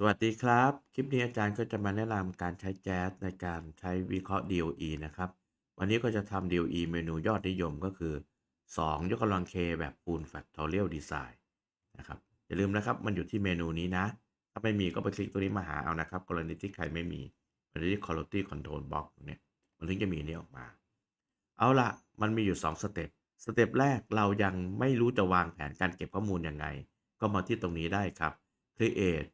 สวัสดีครับ คลิปนี้อาจารย์ก็จะมาแนะนำการใช้แจ๊สในการใช้วิเคราะห์ DOE นะครับ วันนี้ก็จะทำ DOE เมนูยอดนิยมก็คือ 2 ยกกำลัง K แบบ Full Factorial Design นะครับ อย่าลืมนะครับ มันอยู่ที่เมนูนี้นะ ถ้าไม่มีก็ไปคลิกตัวนี้มาหาเอานะครับ กรณีที่ใครไม่มีมันที่ Quality Control Box เนี้ยมันถึงจะมีนี้ออกมา เอาละมันมีอยู่ 2 สเต็ป สเต็ปแรกเรายังไม่รู้จะวางแผนการเก็บข้อมูลยังไง ก็มาที่ตรงนี้ได้ครับ Create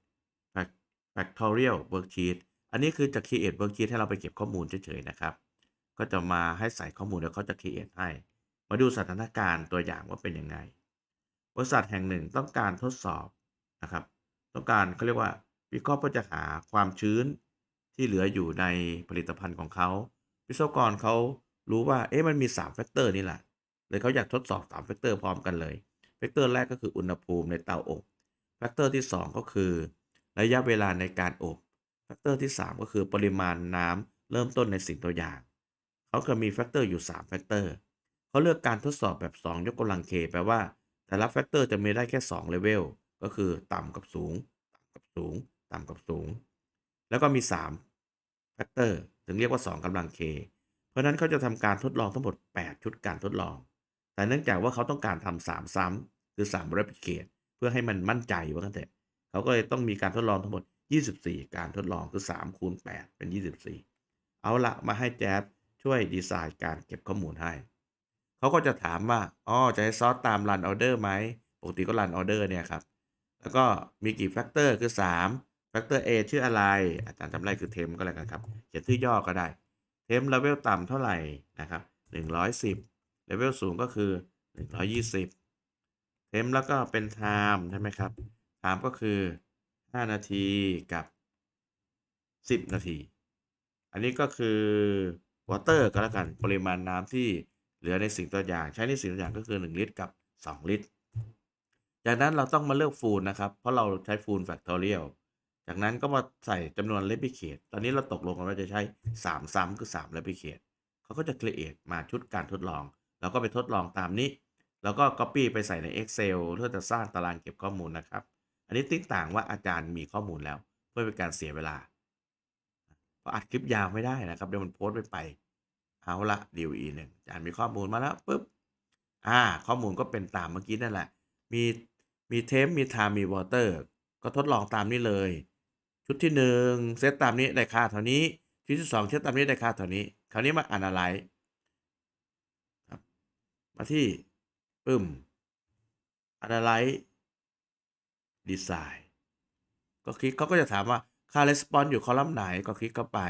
Factorial Worksheet อันนี้คือจะ Create Worksheet ให้เราไปเก็บข้อมูลเฉยๆนะครับ ก็จะมาให้ใส่ข้อมูลแล้วเขาจะ Create ให้ มาดูสถานการณ์ตัวอย่างว่าเป็นยังไง บริษัทแห่งหนึ่งต้องการทดสอบนะครับ ต้องการเขาเรียกว่าวิเคราะห์เพื่อจะหาความชื้นที่เหลืออยู่ในผลิตภัณฑ์ของเขาวิศวกรเขารู้ว่า เอ๊ะมันมี3แฟกเตอร์นี่แหละ เลยเขาอยากทดสอบ3แฟกเตอร์พร้อมกันเลย แฟกเตอร์แรกก็คืออุณหภูมิในเตาอบ แฟกเตอร์ที่ 2 ก็คือ ระยะเวลาในการอบแฟกเตอร์ที่ 3 ก็คือปริมาณน้ำเริ่มต้นในสิ่งตัวอย่าง เขาก็มีแฟกเตอร์อยู่ 3 แฟกเตอร์ เขาเลือกการทดสอบแบบ 2 ยกกำลัง k แปลว่า แต่ละแฟกเตอร์จะมีได้แค่2เลเวลก็คือต่ำกับสูง ต่ำกับสูง ต่ำกับสูง แล้วก็มี3แฟกเตอร์ถึงเรียกว่า 2กำลัง k เพราะฉะนั้นเขาจะทำการทดลองทั้งหมด 8 ชุดการทดลอง แต่เนื่องจากว่าเขาต้องการทำ3ซ้ำคือ3 replicate เพื่อให้มันมั่นใจว่ากันเถอะ เขาก็เลยต้องมีการทดลองทั้งหมด 24 การทดลองคือ3คูณ8เป็น 24 เอาละมาให้แจ๊บช่วยดีไซน์การเก็บข้อมูลให้ เขาก็จะถามว่าอ๋อจะให้ซอสตาม run order ไหมปกติก็ run order เนี่ยครับ แล้วก็มีกี่แฟกเตอร์คือ 3 แฟกเตอร์ A ชื่ออะไร อาจารย์จำได้คือเทมก็แล้วกันครับ เขียนชื่อย่อก็ได้ เทมเลเวลต่ำเท่าไหร่นะครับ 110เลเวลสูงก็คือ 120 เทมแล้วก็เป็น time ใช่ไหมครับ time ก็คือ 5 นาทีกับ 10 นาที อันนี้ก็คือ water ก็แล้วกันปริมาณน้ำที่เหลือในสิ่งตัวอย่าง ใช้ในสิ่งตัวอย่างก็คือ 1 ลิตรกับ 2 ลิตร จากนั้นเราต้องมาเลือกฟูลนะครับ เพราะเราใช้ฟูลแฟกทอเรียลจากนั้นก็มาใส่จำนวนเลปิเคตตอนนี้เราตกลงกันว่าจะใช้ 3 ซ้ำคือ3เลปิเคตเขาก็จะ create มาชุดการทดลองเราก็ไปทดลองตามนี้ แล้วก็ copy ไปใส่ใน Excel เพื่อจะสร้างตารางเก็บข้อมูลนะครับ อันนี้ติ๊กต่างว่าอาจารย์มีข้อมูลแล้ว เพื่อเป็นการเสียเวลา เพราะอัดคลิปยาวไม่ได้นะครับเดี๋ยวมันโพสต์ไม่ไป เอาละ DOE หนึ่งอาจารย์มีข้อมูลมาแล้วปุ๊บอ่า ข้อมูลก็เป็นตามเมื่อกี้นั่นแหละ มีมีเทมมีไทม์มีวอเตอร์ก็ทดลองตามนี้เลย ชุดที่หนึ่งเซตตามนี้ได้ค่าเท่านี้ ชุดที่สองเซตตามนี้ได้ค่าเท่านี้ คราวนี้มาอ่านอะไรครับมาที่ปึ้มอ่านอะไดีไซน์ก็คลิกเขาก็จะถามว่าค่า response อยู่คอลัมน์ไหนก็คลิกเข้าไป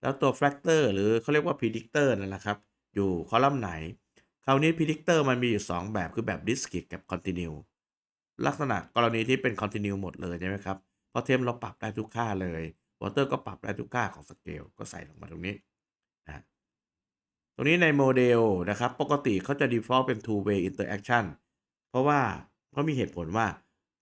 แล้วตัว factor หรือเขาเรียกว่า predictor นั่นแหละครับ อยู่คอลัมน์ไหน คราวนี้ predictor มันมีอยู่ 2 แบบคือแบบ discrete กับ continue ลักษณะกรณีที่เป็น continue หมดเลยใช่ไหมครับพราะเทมเราปรับได้ทุกค่าเลย water ก็ปรับได้ทุกค่าของสเกลก็ใส่ลงมาตรงนี้นะตรงนี้ในโมเดลนะครับ ปกติเขาจะ default เป็น two way interaction เพราะว่าเขามีเหตุผลว่า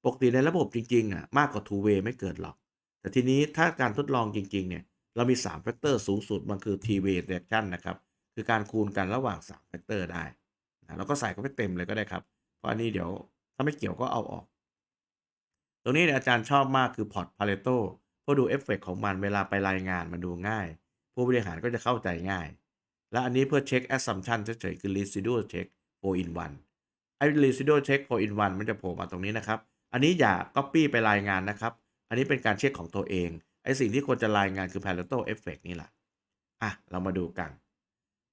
ปกติในระบบจริงๆอะมากกว่า two way ไม่เกิดหรอก แต่ทีนี้ถ้าการทดลองจริงๆเนี่ยเรามี3แฟกเตอร์สูงสุดมันคือ t way interaction นะครับ คือการคูณกันระหว่าง3แฟกเตอร์ได้นะเราก็ใส่เข้าไปเต็มเลยก็ได้ครับ เพราะอันนี้เดี๋ยวถ้าไม่เกี่ยวก็เอาออก ตรงนี้เนี่ยอาจารย์ชอบมากคือ port pareto เพราะดูเอฟเฟกของมันเวลาไปรายงานมันดูง่าย ผู้บริหารก็จะเข้าใจง่าย และอันนี้เพื่อเช็ค assumption เฉยๆคือ residual check 4 in 1ไอ้ residual check 4 in 1มันจะโผล่มาตรงนี้นะครับ อันนี้อย่า copy ไปรายงานนะครับ อันนี้เป็นการเช็คของตัวเอง ไอ้สิ่งที่ควรจะรายงานคือ Pareto effect นี่แหละ อะ เรามาดูกัน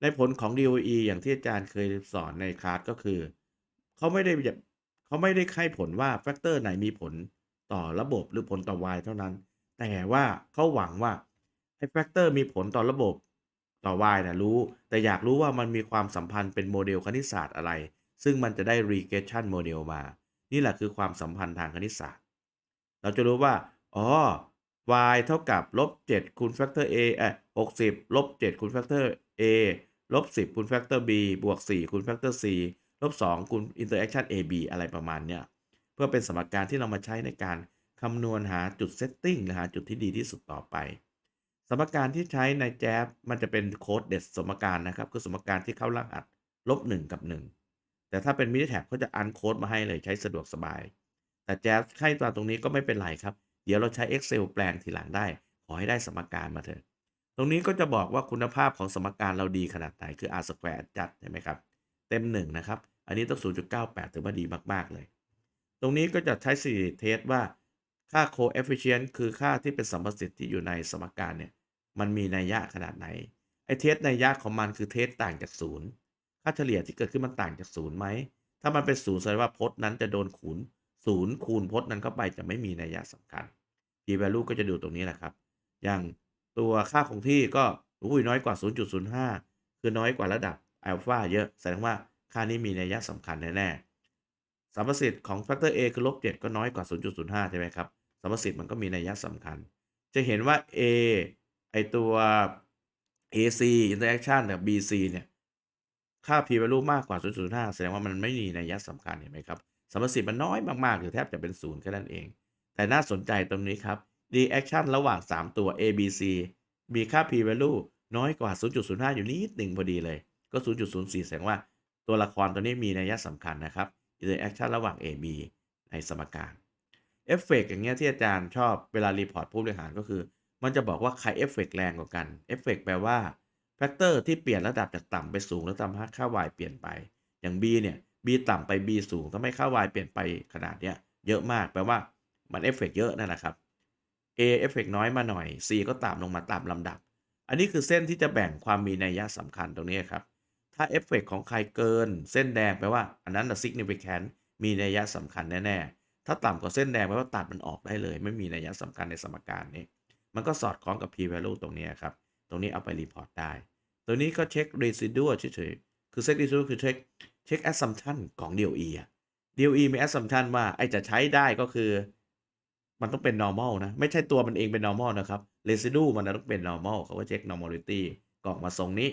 ในผลของ DOE อย่างที่อาจารย์เคยสอนในคลาสก็คือ เขาไม่ได้เขาไม่ได้ให้ผลว่าแฟกเตอร์ไหนมีผลต่อระบบหรือผลต่อ Y เท่านั้น แต่ว่าเขาหวังว่าไอ้แฟกเตอร์มีผลต่อระบบต่อ Y นะรู้ แต่อยากรู้ว่ามันมีความสัมพันธ์เป็นโมเดลคณิตศาสตร์อะไร ซึ่งมันจะได้ regression โมเดลมา นี่แหละคือความสัมพันธ์ทางคณิตศาสตร์ เราจะรู้ว่า อ๋อ y เท่ากับลบ7คูณแฟกเตอร์ a เอ่อ60ลบ7คูณแฟกเตอร์ a ลบ10คูณแฟกเตอร์ b บวก4คูณแฟกเตอร์ c ลบ2คูณ interaction a b อะไรประมาณเนี้ย เพื่อเป็นสมการที่เรามาใช้ในการคำนวณหาจุด setting หรือหาจุดที่ดีที่สุดต่อไป สมการที่ใช้ในแจ๊บมันจะเป็นโค้ดเด็ดสมการนะครับ คือสมการที่เข้ารหัสลบ1กับ1 แต่ถ้าเป็นมินิแท็บเขาจะอันโค้ดมาให้เลยใช้สะดวกสบาย แต่แจ๊สให้ตอนตรงนี้ก็ไม่เป็นไรครับ เดี๋ยวเราใช้ Excel แปลงทีหลังได้ ขอให้ได้สมการมาเถอะ ตรงนี้ก็จะบอกว่าคุณภาพของสมการเราดีขนาดไหน คือ R square จัดใช่ไหมครับ เต็ม 1 นะครับ อันนี้ต้อง 0.98 ถือว่าดีมาก ๆ เลย ตรงนี้ก็จะใช้สีเทสว่าค่า coefficient คือค่าที่เป็นสัมประสิทธิ์ที่อยู่ในสมการเนี่ย มันมีนัยยะขนาดไหน ไอเทสนัยยะของมันคือเทสต่างจาก0 ค่าเฉลี่ยที่เกิดขึ้นมันต่างจาก0ไหม ถ้ามันเป็น0แสดงว่าพจน์นั้นจะโดนคูณ0คูณพจน์นั้นเข้าไปจะไม่มีนัยยะสำคัญ p value ก็จะดูตรงนี้แหละครับ อย่างตัวค่าคงที่ก็อุ้ยน้อยกว่า 0.05 คือน้อยกว่าระดับอัลฟาเยอะ แสดงว่าค่านี้มีนัยยะสำคัญแน่ๆสัมประสิทธิ์ของแฟกเตอร์ A คือลบ7ก็น้อยกว่า 0.05 ใช่ไหมครับสัมประสิทธิ์มันก็มีนัยยะสำคัญ จะเห็นว่า A ไอตัว AC interaction กับ BC เนี่ย ค่า p value มากกว่า 0.05 แสดงว่ามันไม่มีนัยยะสำคัญเห็นไหมครับสมรสิทธิ์มันน้อยมากๆหรือแทบจะเป็นศูนย์แค่นั้นเอง แต่น่าสนใจตรงนี้ครับ reaction ระหว่าง 3 ตัว ABC มีค่า p value น้อยกว่า 0.05 อยู่นิดหนึ่งพอดีเลย ก็ 0.04 แสดงว่าตัวละครตัวนี้มีนัยยะสำคัญนะครับ interaction ระหว่าง AB ในสมการเอฟเฟกอย่างเงี้ยที่อาจารย์ชอบเวลารีพอร์ตผู้บริหารก็คือ มันจะบอกว่าใครเอฟเฟกแรงกว่ากันเอฟเฟกแปลว่า แฟกเตอร์ที่เปลี่ยนระดับจากต่ำไปสูงแล้วทำให้ค่า y เปลี่ยนไป อย่าง b เนี่ย b ต่ำไป b สูงทำให้ค่า y เปลี่ยนไปขนาดเนี้ยเยอะมากแปลว่ามันเอฟเฟกต์เยอะนั่นแหละครับ a เอฟเฟกต์น้อยมาหน่อย c ก็ตามลงมาตามลำดับ อันนี้คือเส้นที่จะแบ่งความมีนัยยะสำคัญตรงนี้ครับ ถ้าเอฟเฟกต์ของใครเกิน เส้นแดงแปลว่าอันนั้น significant มีนัยยะสำคัญแน่ๆ ถ้าต่ำกว่าเส้นแดงแปลว่าตัดมันออกได้เลย ไม่มีนัยยะสำคัญในสมการนี้ มันก็สอดคล้องกับ p value ตรงนี้ครับ ตรงนี้เอาไปรีพอร์ตได้ ตัวนี้ก็เช็ค residual เฉยๆ คือ check residual คือเช็คเช็ค assumption ของ DOE อะ DOE มี assumption ว่าไอจะใช้ได้ก็คือ มันต้องเป็น normal นะ ไม่ใช่ตัวมันเองเป็น normal นะครับ residue มันต้องเป็น normal เขาก็เช็ค normality ก็ออกมาทรงนี้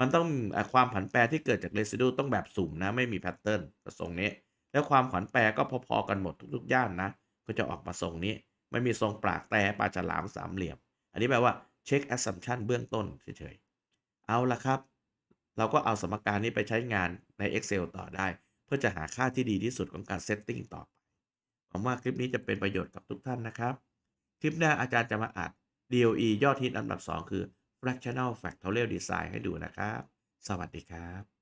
มันต้องอความผันแปรที่เกิดจาก residue ต้องแบบสุ่มนะ ไม่มี pattern ก็ทรงนี้ แล้วความผันแปรก็พอๆกันหมดทุกๆย่านนะ ก็จะออกมาทรงนี้ ไม่มีทรงปรากแต่ปลาฉลามสามเหลี่ยม อันนี้แปลว่า เช็ค assumption เบื้องต้นเฉยๆ เอาละครับ เราก็เอาสมการนี้ไปใช้งานใน Excel ต่อได้ เพื่อจะหาค่าที่ดีที่สุดของการ setting ต่อไปหวังว่าคลิปนี้จะเป็นประโยชน์กับทุกท่านนะครับ คลิปหน้าอาจารย์จะมาอัด DOE ยอดฮิตอันดับ 2 คือ fractional factorial design ให้ดูนะครับ สวัสดีครับ